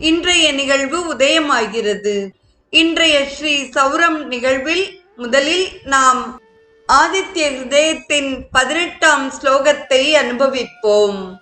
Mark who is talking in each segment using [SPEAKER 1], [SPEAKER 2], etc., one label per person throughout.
[SPEAKER 1] இன்றைய நிகழ்வு உதயமாகிறது. இன்றைய ஸ்ரீ சௌரம் நிகழ்வில் முதலில் நாம் ஆதித்ய ஹிருதயத்தின் பதினெட்டாம் ஸ்லோகத்தை அனுபவிப்போம்.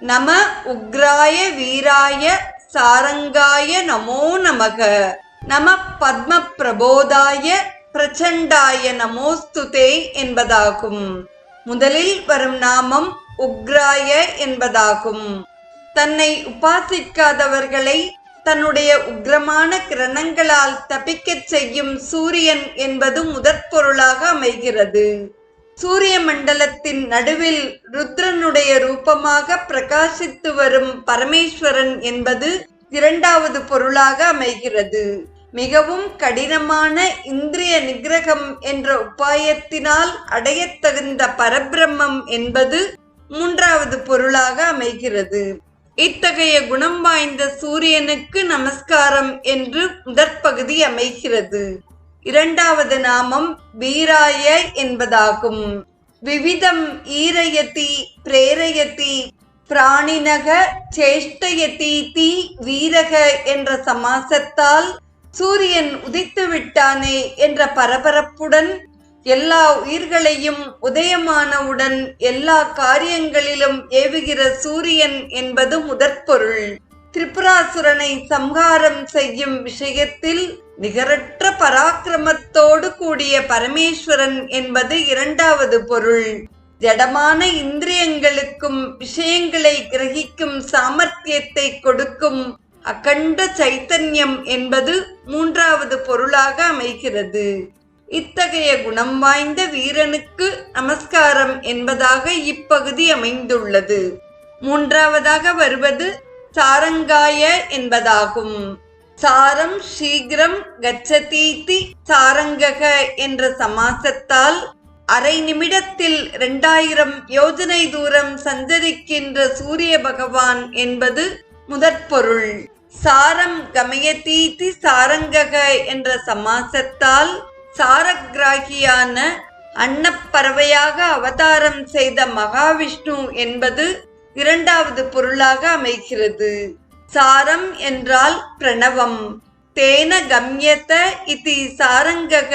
[SPEAKER 1] நம உக்ராய வீராய சாரங்காய நமோ நமக. நம பத்ம பிரபோதாய பிரச்சண்டாய நமோஸ்துதே என்பதாகும். முதலில் வரும் நாமம் உக்ராய என்பதாகும். தன்னை உபாசிக்காதவர்களை தன்னுடைய உக்ரமான கிரணங்களால் தப்பிக்கச் செய்யும் சூரியன் என்பது முதற்பொருளாக அமைகிறது. சூரிய மண்டலத்தின் நடுவில் ருத்ரனுடைய ரூபமாக பிரகாசித்து வரும் பரமேஸ்வரன் என்பது இரண்டாவது பொருளாக அமைகிறது. மிகவும் கடினமான இந்திரிய நிகிரகம் என்ற உபாயத்தினால் அடையத் தகுந்த பரபிரம்மம் என்பது மூன்றாவது பொருளாக அமைகிறது. இத்தகைய குணம் வாய்ந்த சூரியனுக்கு நமஸ்காரம் என்று முதற்பகுதி அமைகிறது. இரண்டாவது நாமம் வீராய என்பதாகும். விவிதம் ஈரயதி பிரேரயதி பிராணினக சேஷ்டயதி தீ வீரக என்ற சமாசத்தால் சூரியன் உதித்து விட்டானே என்ற பரபரப்புடன் எல்லா உயிர்களையும் உதயமானவுடன் எல்லா காரியங்களிலும் ஏவுகிற சூரியன் என்பது முதற்பொருள். திரிபுராசுரனை சம்ஹாரம் செய்யும் விஷயத்தில் நிகரற்ற பராக்கிரமத்தோடு கூடிய பரமேஸ்வரன் என்பது இரண்டாவது பொருள். ஜடமான இந்திரியங்களுக்கும் விஷயங்களை கிரகிக்கும் சாமர்த்தியத்தை கொடுக்கும் அகண்ட சைத்தன்யம் என்பது மூன்றாவது பொருளாக அமைகிறது. இத்தகைய குணம் வாய்ந்த வீரனுக்கு நமஸ்காரம் என்பதாக இப்பகுதி அமைந்துள்ளது. மூன்றாவதாக வருவது சாரங்காய என்பதாகும். சாரம் சீக்கிரம் கச்சதீதி சாரங்கக என்ற சமாசத்தால் அரை நிமிடத்தில் இரண்டாயிரம் யோஜனை தூரம் சஞ்சரிக்கின்ற சூரிய பகவான் என்பது முதற்பொருள். சாரம் கமயதீதி சாரங்கக என்ற சமாசத்தால் சாரக்ராகியான அன்னப்பறவையாக அவதாரம் செய்த மகாவிஷ்ணு என்பது இரண்டாவது பொருளாக அமைகிறது. சாரம் என்றால் பிரணவம். தேன கம்யத இதி சாரங்கக.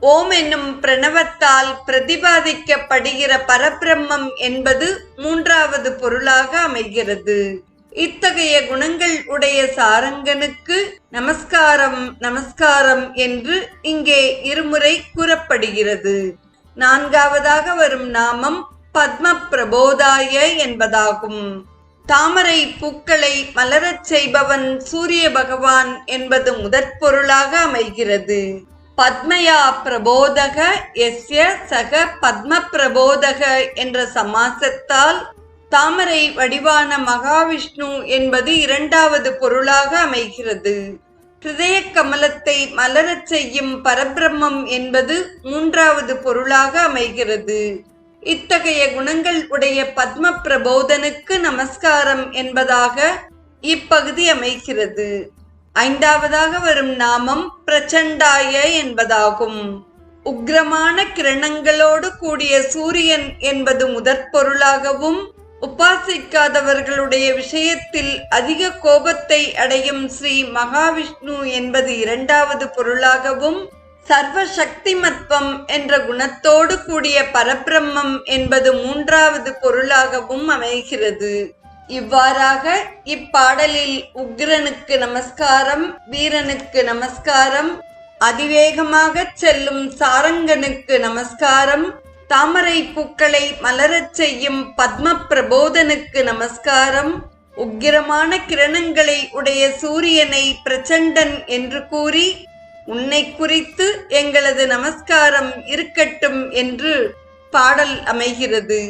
[SPEAKER 1] ஓம் என்னும் பிரணவத்தால் பிரதிபாதிக்கப்படுகிற பரபிரம்மம் என்பது மூன்றாவது பொருளாக அமைகிறது. இத்தகைய குணங்கள் உடைய சாரங்கனுக்கு நமஸ்காரம் நமஸ்காரம் என்று இங்கே இருமுறை கூறப்படுகிறது. நான்காவதாக வரும் நாமம் பத்ம பிரபோதாய என்பதாகும். தாமரை பூக்களை மலரச் செய்பவன் சூரிய பகவான் என்பது முதற் பொருளாக அமைகிறது. பத்மயா பிரபோதக எஸ்ய சக பத்ம பிரபோதக என்ற சமாசத்தால் தாமரை வடிவான மகாவிஷ்ணு என்பது இரண்டாவது பொருளாக அமைகிறது. ஹிருதய கமலத்தை மலரச் செய்யும் பரபிரம்மம் என்பது மூன்றாவது பொருளாக அமைகிறது. இத்தகைய குணங்கள் உடைய பத்ம பிரபோதனுக்கு நமஸ்காரம் என்பதாக இப்பகுதி அமைகிறது. ஐந்தாவதாக வரும் நாமம் பிரச்சண்டாய என்பதாகும். உக்ரமான கிரணங்களோடு கூடிய சூரியன் என்பது முதற் பொருளாகவும் உபாசிக்காதவர்களுடைய விஷயத்தில் அதிக கோபத்தை அடையும் ஸ்ரீ மகாவிஷ்ணு என்பது இரண்டாவது பொருளாகவும் சர்வ சக்திமத்வம் என்ற குணத்தோடு கூடிய பரபிரம்மம் என்பது மூன்றாவது பொருளாகவும் அமைகிறது. இவ்வாறாக இப்பாடலில் உக்ரனுக்கு நமஸ்காரம் வீரனுக்கு நமஸ்காரம் அதிவேகமாக செல்லும் சாரங்கனுக்கு நமஸ்காரம் தாமரை பூக்களை மலரச் செய்யும் பத்ம பிரபோதனுக்கு நமஸ்காரம். உக்கிரமான கிரணங்களை உடைய சூரியனை பிரச்சண்டன் என்று கூறி உன்னை குறித்து எங்களது நமஸ்காரம் இருக்கட்டும் என்று பாடல் அமைகிறது.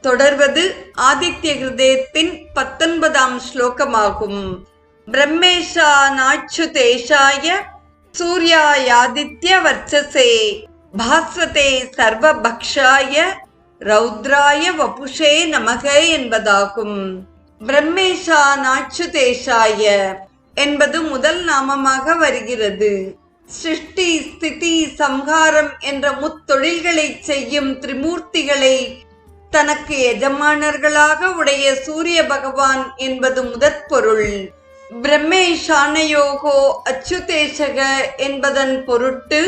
[SPEAKER 1] தொடர்வது ஆதித்ய ஹிருதயத்தின் பத்தொன்பதாம் ஸ்லோகமாகும். பிரம்மேஷா நாச்சு தேசாய சூர்யாயாதித்ய வர்ச்சசே. பாஸ்வதே சர்வபக்ஷாய ரௌத்ராய வபுஷே நமக என்பதாகும். பிரம்மேஷா நாச்சுதேஷாய என்பது முதல் நாமமாக வருகிறது. சிருஷ்டி ஸ்திதி சம்ஹாரம் என்ற முத்தொழில்களை செய்யும் திரிமூர்த்திகளை தனக்கு எஜமானர்களாக உடைய சூரிய பகவான் என்பது முதற் பொருள் பிரம்மேஷானயோகோ அச்சுதேசக என்பதன் பொருட்டு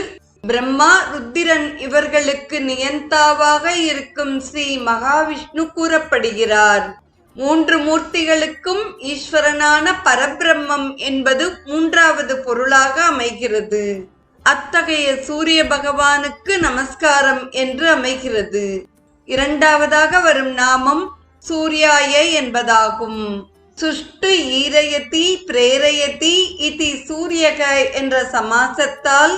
[SPEAKER 1] பிரம்மா ருத்திரன் இவர்களுக்கு நியந்தாவாக இருக்கும் ஸ்ரீ மகாவிஷ்ணு கூறப்படுகிறார். மூன்று மூர்த்திகளுக்கும் ஈஸ்வரனான பரபிரம்மம் என்பது மூன்றாவது பொருளாக அமைகிறது. அத்தகைய சூரிய பகவானுக்கு நமஸ்காரம் என்று அமைகிறது. இரண்டாவதாக வரும் நாமம் சூர்யாய என்பதாகும். சுஷ்டு ஈரயதி பிரேரயதி இதி சூரியக என்ற சமாசத்தால்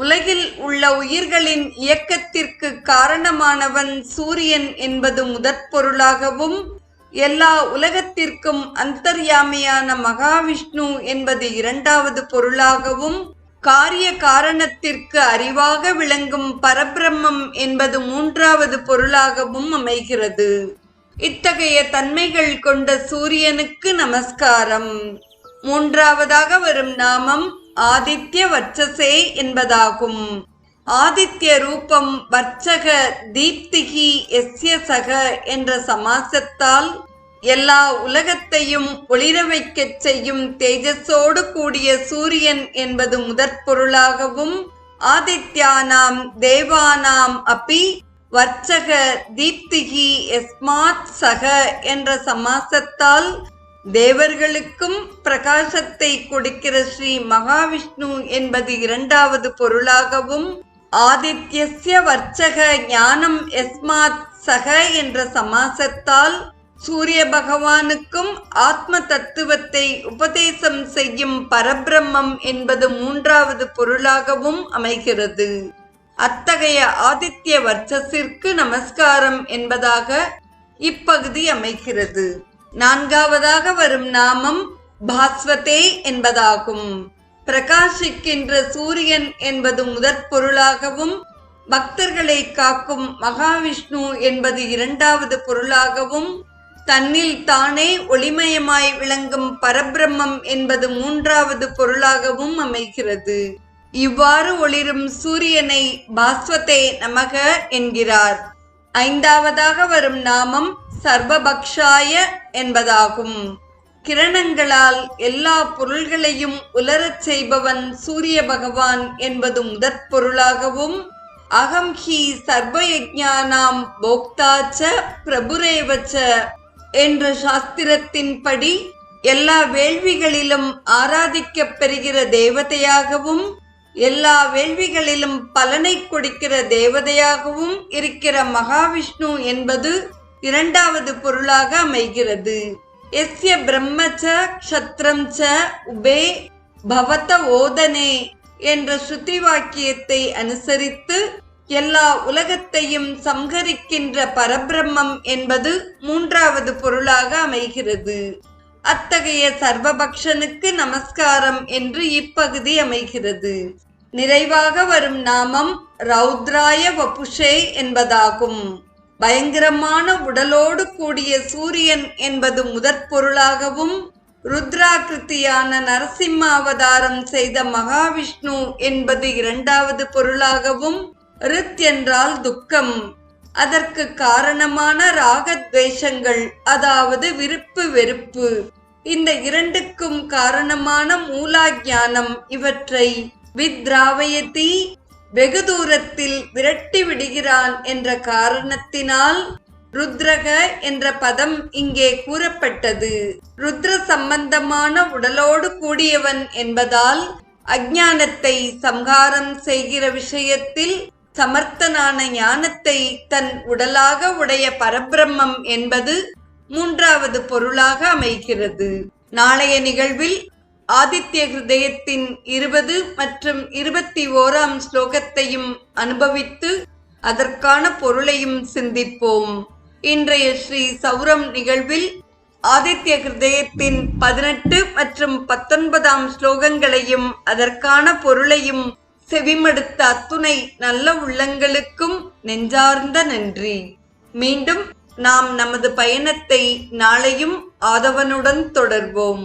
[SPEAKER 1] உலகில் உள்ள உயிர்களின் இயக்கத்திற்கு காரணமானவன் சூரியன் என்பது முதற் பொருளாகவும் எல்லா உலகத்திற்கும் அந்தர்யாமியான மகாவிஷ்ணு என்பது இரண்டாவது பொருளாகவும் காரிய காரணத்திற்கு அறிவாக விளங்கும் பரபிரம்மம் என்பது மூன்றாவது பொருளாகவும் அமைகிறது. இத்தகைய தன்மைகள் கொண்ட சூரியனுக்கு நமஸ்காரம். மூன்றாவதாக வரும் நாமம் ஆதித்ய வட்சசே என்பதாகும். ஆதித்ய ரூபம் வர்ச்சக தீப்திகி எஸ்ய சக என்ற சமாசத்தால் எல்லா உலகத்தையும் ஒளிர வைக்கச் செய்யும் தேஜஸோடு கூடிய சூரியன் என்பது முதற் பொருளாகவும் ஆதித்யானாம் தேவானாம் அப்பி வர்ச்சக தீப்திகி எஸ்மாத் சக என்ற சமாசத்தால் தேவர்களுக்கும் பிரகாசத்தை கொடுக்கிற ஸ்ரீ மகாவிஷ்ணு என்பது இரண்டாவது பொருளாகவும் ஆதித்யஸ்ய வர்ச்சக ஞானம் எஸ்மாத் சக என்ற சமாசத்தால் சூரிய பகவானுக்கும் ஆத்ம தத்துவத்தை உபதேசம் செய்யும் பரபிரம்மம் என்பது மூன்றாவது பொருளாகவும் அமைகிறது. அத்தகைய ஆதித்ய வர்ச்சசிற்கு நமஸ்காரம் என்பதாக இப்பகுதி அமைகிறது. நான்காவதாக வரும் நாமம் பாஸ்வதே என்பதாகும். பிரகாசிக்கின்ற சூரியன் என்பது முதற் பொருளாகவும் பக்தர்களை காக்கும் மகாவிஷ்ணு என்பது இரண்டாவது பொருளாகவும் தன்னில் தானே ஒளிமயமாய் விளங்கும் பரபிரம்மம் என்பது மூன்றாவது பொருளாகவும் அமைகிறது. இவ்வாறு ஒளிரும் சூரியனை பாஸ்வதே நமக என்கிறார். ஐந்தாவதாக வரும் நாமம் சர்வபக்ஷாய என்பதாகும். கிரணங்களால் எல்லா பொருள்களையும் உலரச் செய்பவன் சூரிய பகவான் என்பது முதற் பொருளாகவும் அகம் ஹி சர்வயஜானாம் போக்தாச்ச பிரபுரேவச்ச என்ற சாஸ்திரத்தின்படி எல்லா வேள்விகளிலும் ஆராதிக்கப் பெறுகிற தேவதையாகவும் எல்லா வேள்விகளிலும் பலனை கொடுக்கிற தேவதையாகவும் இருக்கிற மகாவிஷ்ணு என்பது இரண்டாவது பொருளாக அமைகிறது. எஸ்ய பிரம்மச்ச க்ஷத்ரம் ச உபே பவத ஓதனே என்ற ஸ்ருதி வாக்கியத்தை அனுசரித்து எல்லா உலகத்தையும் சம்ஹரிக்கின்ற பரபிரம்மம் என்பது மூன்றாவது பொருளாக அமைகிறது. அத்தகைய சர்வபக்ஷனுக்கு நமஸ்காரம் என்று இப்பகுதி அமைகிறது. நிறைவாக வரும் நாமம் ரௌத்ராய வபுஷே என்பதாகும். பயங்கரமான உடலோடு கூடிய சூரியன் என்பது முதற் பொருளாகவும் ருத்ராகிருத்தியான நரசிம்ம அவதாரம் செய்த மகாவிஷ்ணு என்பது இரண்டாவது பொருளாகவும் ரித் என்றால் துக்கம். அதற்கு காரணமான ராகத்வேஷங்கள் அதாவது விருப்பு வெறுப்பு. இந்த இரண்டுக்கும் காரணமான மூலாஜானம் இவற்றை வித்ராவயதி வெகு தூரத்தில் விரட்டி விடுகிறான் என்ற காரணத்தினால் ருத்ரக என்ற பதம் இங்கே கூறப்பட்டது. ருத்ர சம்பந்தமான உடலோடு கூடியவன் என்பதால் அஜானத்தை சம்ஹாரம் செய்கிற விஷயத்தில் சமர்த்தனான ஞானத்தை தன் உடலாக உடைய பரபிரம்மம் என்பது மூன்றாவது பொருளாக அமைகிறது. நாளைய நிகழ்வில் ஆதித்ய ஹிருதயத்தின் இருபது மற்றும் இருபத்தி ஓராம் ஸ்லோகத்தையும் அனுபவித்து அதற்கான பொருளையும் சிந்திப்போம். இன்றைய ஸ்ரீ சௌரம் நிகழ்வில் ஆதித்ய ஹிருதயத்தின் பதினெட்டு மற்றும் பத்தொன்பதாம் ஸ்லோகங்களையும் அதற்கான பொருளையும் செவிமடுத்த அத்துணை நல்ல உள்ளங்களுக்கும் நெஞ்சார்ந்த நன்றி. மீண்டும் நாம் நமது பயணத்தை நாளையும் ஆதவனுடன் தொடர்வோம்.